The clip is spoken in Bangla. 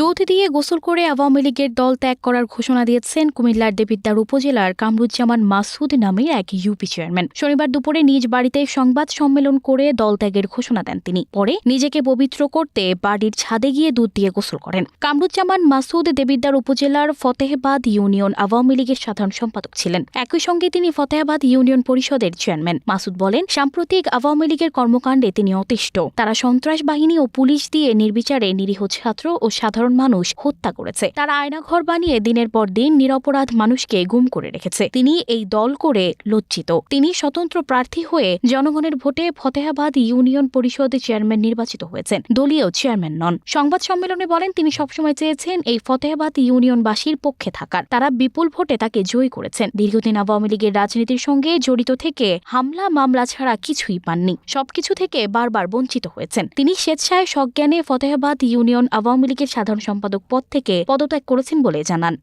দুধ দিয়ে গোসল করে আওয়ামী লীগের দল ত্যাগ করার ঘোষণা দিয়েছেন কুমিল্লার দেবিদ্বার উপজেলার কামরুজ্জামান মাসুদ নামের এক ইউপি চেয়ারম্যান। শনিবার দুপুরে নিজ বাড়িতে সংবাদ সম্মেলন করে দল ত্যাগের ঘোষণা দেন তিনি। পরে নিজেকে পবিত্র করতে বাড়ির ছাদে গিয়ে দুধ দিয়ে গোসল করেন। কামরুজ্জামান মাসুদ দেবিদ্বার উপজেলার ফতেহাবাদ ইউনিয়ন আওয়ামী লীগের সাধারণ সম্পাদক ছিলেন। একই সঙ্গে তিনি ফতেহাবাদ ইউনিয়ন পরিষদের চেয়ারম্যান। মাসুদ বলেন, সাম্প্রতিক আওয়ামী লীগের কর্মকাণ্ডে তিনি অতিষ্ঠ। তারা সন্ত্রাস বাহিনী ও পুলিশ দিয়ে নির্বিচারে নিরীহ ছাত্র ও সাধারণ মানুষ হত্যা করেছে। তারা আয়নাঘর বানিয়ে দিনের পর দিন নিরপরাধ মানুষকে গুম করে রেখেছে। তিনি এই দল করে লজ্জিত। তিনি স্বতন্ত্র প্রার্থী হয়ে জনগণের ভোটে ফতেহাবাদ ইউনিয়ন পরিষদ চেয়ারম্যান নির্বাচিত হয়েছেন। দলীয় চেয়ারম্যান নন। সংবাদ সম্মেলনে বলেন, তিনি সবসময় চেয়েছেন এই ফতেহাবাদ ইউনিয়নবাসীর পক্ষে থাকার। তারা বিপুল ভোটে তাকে জয়ী করেছেন। দীর্ঘদিন আওয়ামী লীগের রাজনীতির সঙ্গে জড়িত থেকে হামলা মামলা ছাড়া কিছুই পাননি। সবকিছু থেকে বারবার বঞ্চিত হয়েছেন। তিনি স্বেচ্ছায় সজ্ঞানে ফতেহাবাদ ইউনিয়ন আওয়ামী লীগের সাধারণ সম্পাদক পদ থেকে পদত্যাগ করেছেন বলে জানান।